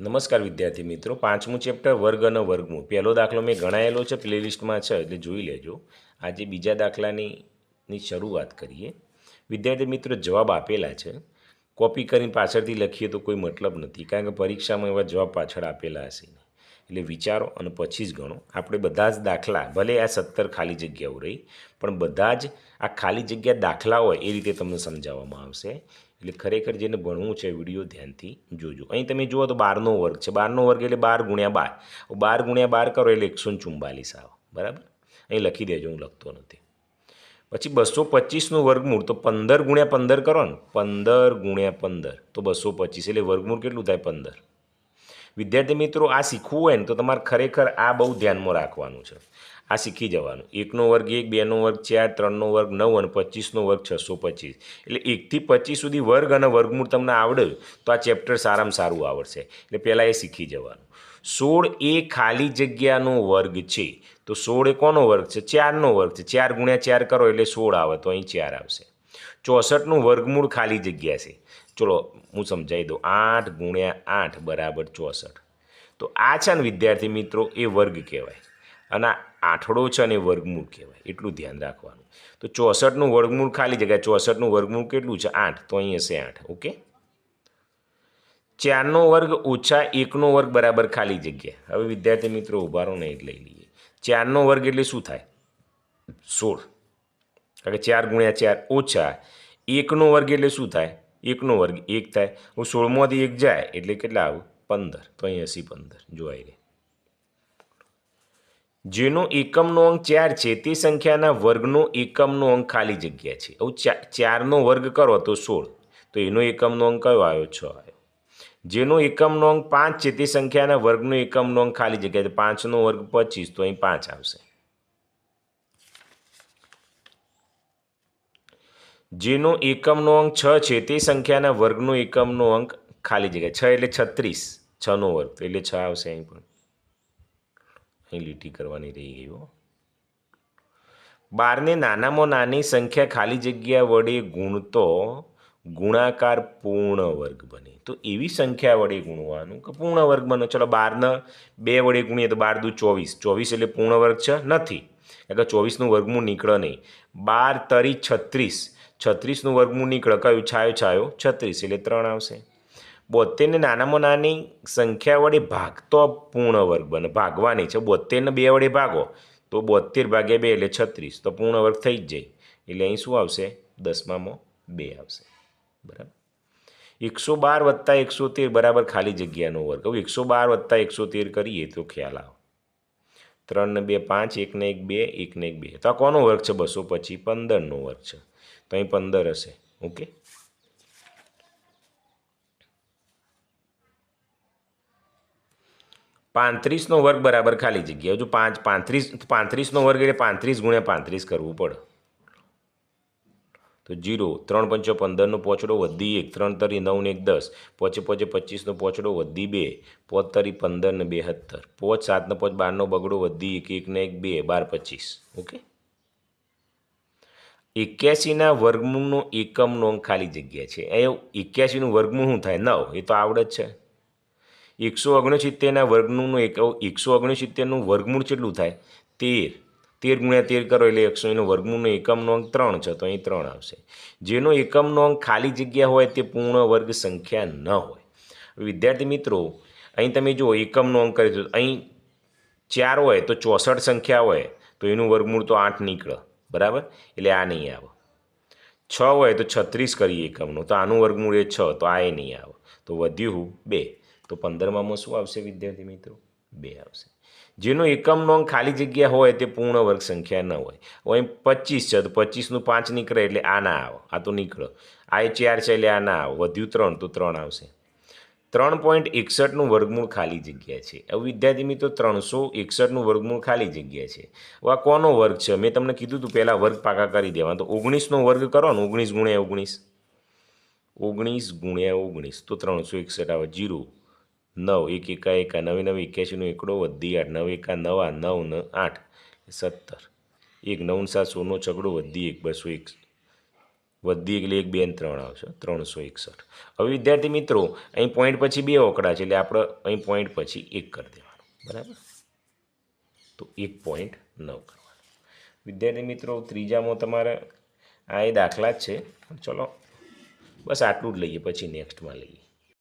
નમસ્કાર વિદ્યાર્થી મિત્રો, પાંચમું ચેપ્ટર વર્ગ અને વર્ગમૂળ. પહેલો દાખલો મેં ગણાયેલો છે, પ્લેલિસ્ટમાં છે, એટલે જોઈ લેજો. આજે બીજા દાખલાની શરૂઆત કરીએ. વિદ્યાર્થી મિત્રો, જવાબ આપેલા છે. કોપી કરીને પાછળથી લખીએ તો કોઈ મતલબ નથી, કારણ કે પરીક્ષામાં એવા જવાબ પાછળ આપેલા હશે. એટલે વિચારો અને પછી જ ગણો. આપણે બધા જ દાખલા, ભલે આ સત્તર ખાલી જગ્યાઓ રહી, પણ બધા જ આ ખાલી જગ્યા દાખલા હોય એ રીતે તમને સમજાવવામાં આવશે. એટલે ખરેખર જેને ભણવું છે વીડિયો ધ્યાનથી જોજો. અહીં તમે જુઓ તો બારનો વર્ગ છે. બારનો વર્ગ એટલે બાર ગુણ્યા બાર. બાર ગુણ્યા બાર કરો એટલે એકસો ચુમ્બાલીસ આવે. બરાબર? અહીં લખી દેજો, હું લખતો નથી. પછી બસો પચીસનું વર્ગમૂળ, તો પંદર ગુણ્યા પંદર કરો ને. પંદર ગુણ્યા પંદર. તો બસો પચીસ એટલે વર્ગમૂળ કેટલું થાય? પંદર. વિદ્યાર્થી મિત્રો, આ શીખવું હોય ને તો તમારે ખરેખર આ બહુ ધ્યાનમાં રાખવાનું છે. આ શીખી જવાનું. એકનો વર્ગ એક, બેનો વર્ગ ચાર, ત્રણનો વર્ગ નવ અને પચીસનો વર્ગ છસો પચીસ. એટલે એકથી પચીસ સુધી વર્ગ અને વર્ગમૂળ તમને આવડે તો આ ચેપ્ટર સારામાં સારું આવડશે. એટલે પહેલાં એ શીખી જવાનું. સોળ એ ખાલી જગ્યાનો વર્ગ છે. તો સોળ એ કોનો વર્ગ છે? ચારનો વર્ગ છે. ચાર ગુણ્યા ચાર કરો એટલે સોળ આવે તો અહીં ચાર આવશે. ચોસઠનું વર્ગમૂળ ખાલી જગ્યા છે. ચલો, હું સમજાવી દઉં. આઠ ગુણ્યા આઠ બરાબર ચોસઠ. તો આ છે ને, વિદ્યાર્થી મિત્રો, એ વર્ગ કહેવાય. અને આઠડો છે ને વર્ગમૂળ કહેવાય. એટલું ધ્યાન રાખવાનું. તો ચોસઠનું વર્ગમૂળ ખાલી જગ્યા ચોસઠનું વર્ગમૂળ કેટલું છે? આઠ. તો અહીં હશે આઠ. ઓકે? ચારનો વર્ગ ઓછા એકનો વર્ગ બરાબર ખાલી જગ્યા હવે વિદ્યાર્થી મિત્રો, ઉભારો ને એટલે લઈ લઈએ. ચારનો વર્ગ એટલે શું થાય? સોળ. કારણ કે ચાર ગુણ્યા ચાર ઓછા એકનો વર્ગ એટલે શું થાય? એકનો વર્ગ એક થાય. હું સોળમાંથી એક જાય એટલે કેટલા આવું? પંદર. તો અહીં હસી પંદર. જોવાઈ રહે જેનો એકમનો અંક ચાર છે, તે સંખ્યાના વર્ગનો એકમનો અંક ખાલી જગ્યા છે. હવે ચારનો વર્ગ કરો તો સોળ. તો એનો એકમનો અંક કયો આવ્યો? છ આવ્યો. જેનો એકમનો અંક પાંચ છે, તે સંખ્યાના વર્ગનો એકમનો અંક ખાલી જગ્યા છે. પાંચનો વર્ગ પચીસ, તો અહીં પાંચ આવશે. જેનો એકમનો અંક છ છે, તે સંખ્યાના વર્ગનો એકમનો અંક ખાલી જગ્યા છ એટલે છત્રીસ. છનો વર્ગ એટલે છ આવશે અહીં પણ. અહીં લીટી કરવાની રહી ગઈ હો. બારને નાનામાં નાની સંખ્યા ખાલી જગ્યા વડે ગુણતો ગુણાકાર પૂર્ણ વર્ગ બને. તો એવી સંખ્યા વડે ગુણવાનું કે પૂર્ણ વર્ગ બને. ચલો બારને બે વડે ગુણીએ તો બાર દુ ચોવીસ. ચોવીસ એટલે પૂર્ણ વર્ગ છે? નથી. કારણ કે ચોવીસનું વર્ગમૂળ નીકળે નહીં. બાર તરી છત્રીસ. છત્રીસનું વર્ગમૂળ નીકળે કયું છાયો છાયો, છત્રીસ એટલે ત્રણ આવશે. બોતેરને નાનામાં નાની સંખ્યા વડે ભાગતો પૂર્ણ વર્ગ બને. ભાગવાની છે. બોતેરને બે વડે ભાગો તો બોતેર ભાગ્યા બે એટલે છત્રીસ. તો પૂર્ણ વર્ગ થઈ જ જાય. એટલે અહીં શું આવશે? દસમામાં બે આવશે. બરાબર? એકસો બાર વત્તા એકસો તેર બરાબર ખાલી જગ્યાનો વર્ગ. હવે એકસો બાર વત્તા એકસો તેર કરીએ તો ખ્યાલ આવે. ત્રણ ને બે, પાંચ, એકને એક, બે, એકને એક, બે. તો આ કોનો વર્ગ છે? બસો પછી પંદરનો વર્ગ છે. તો અહીં પંદર હશે. ઓકે? પાંત્રીસનો વર્ગ બરાબર ખાલી જગ્યા. હજુ પાંચ, પાંત્રીસ, પાંત્રીસનો વર્ગ એટલે પાંત્રીસ ગુણ્યા પાંત્રીસ કરવું પડે. તો જીરો, ત્રણ પંચો પંદરનો પોચડો વધી એક, ત્રણ તરી નવ ને એક દસ પોચે પોચે પચીસનો પોચડો વધી બે પોચ તરી પંદર ને બે સત્તર પોચ સાતનો પોચ બારનો બગડો વધી એક એક ને એક બે, બાર પચીસ, ઓકે? એક્યાસીના વર્ગમૂળનો એકમનો અંક ખાલી જગ્યા છે. એ એક્યાસીનું વર્ગમૂળ શું થાય? નવ, એ તો આવડે જ છે. એકસો ઓગણસિત્તેરના વર્ગનું એક, એકસો ઓગણસિત્તેરનું વર્ગમૂળ કેટલું થાય? તેર. તેર ગુણ્યા તેર કરો એટલે એકસો એનો વર્ગમૂળનો એકમનો અંક ત્રણ છે, તો અહીં ત્રણ આવશે. જેનો એકમનો અંક ખાલી જગ્યા હોય તે પૂર્ણ વર્ગ સંખ્યા ન હોય. વિદ્યાર્થી મિત્રો, અહીં તમે જુઓ એકમનો અંક કરી દો અહીં ચાર હોય તો ચોસઠ સંખ્યા હોય, તો એનું વર્ગમૂળ તો આઠ નીકળે. બરાબર? એટલે આ નહીં આવે. છ હોય તો છત્રીસ કરીએ એકમનો, તો આનું વર્ગમૂળ એ છ, તો આ એ નહીં આવે. તો વધ્યું બે. તો પંદરમામાં શું આવશે વિદ્યાર્થી મિત્રો? બે આવશે. જેનો એકમનો અંક ખાલી જગ્યા હોય તે પૂર્ણ વર્ગ સંખ્યા ન હોય. અહીં પચીસ છે, તો પચીસનું પાંચ નીકળે એટલે આ ના આવે. આ તો નીકળે. આ એ ચાર છે એટલે આ ના આવે. વધ્યું ત્રણ, તો ત્રણ આવશે. ત્રણ પોઈન્ટ એકસઠનું વર્ગમૂળ ખાલી જગ્યા છે. હવે વિદ્યાર્થી મિત્રો, ત્રણસો એકસઠનું વર્ગમૂળ ખાલી જગ્યા છે. હવે આ કોનો વર્ગ છે? મેં તમને કીધું હતું પહેલાં વર્ગ પાકા કરી દેવા તો ઓગણીસનો વર્ગ કરો ને. ઓગણીસ ગુણ્યા ઓગણીસ. ઓગણીસ ગુણ્યા ઓગણીસ. તો ત્રણસો એકસઠ આવે. જીરો. નવ એક એકા એકા નવે નવે એક્યાસીનો એકડો, વધી આઠ, નવ એકા, નવા, નવ, ન, આઠ, સત્તર, એક નવ સાત સોનો, છગડો, વધી એક, બસો એક, વધી એટલે એક, બે, ને ત્રણ આવશે, ત્રણસો એકસઠ. હવે વિદ્યાર્થી મિત્રો, અહીં પોઈન્ટ પછી બે ઓકડા છે, એટલે આપણે અહીં પોઈન્ટ પછી એક કરી દેવાનું, બરાબર? તો એક પોઈન્ટ નવ કરવાનું. વિદ્યાર્થી મિત્રો, ત્રીજામાં તમારે આ એ દાખલા જ છે. ચલો, બસ આટલું જ લઈએ, પછી નેક્સ્ટમાં લઈએ.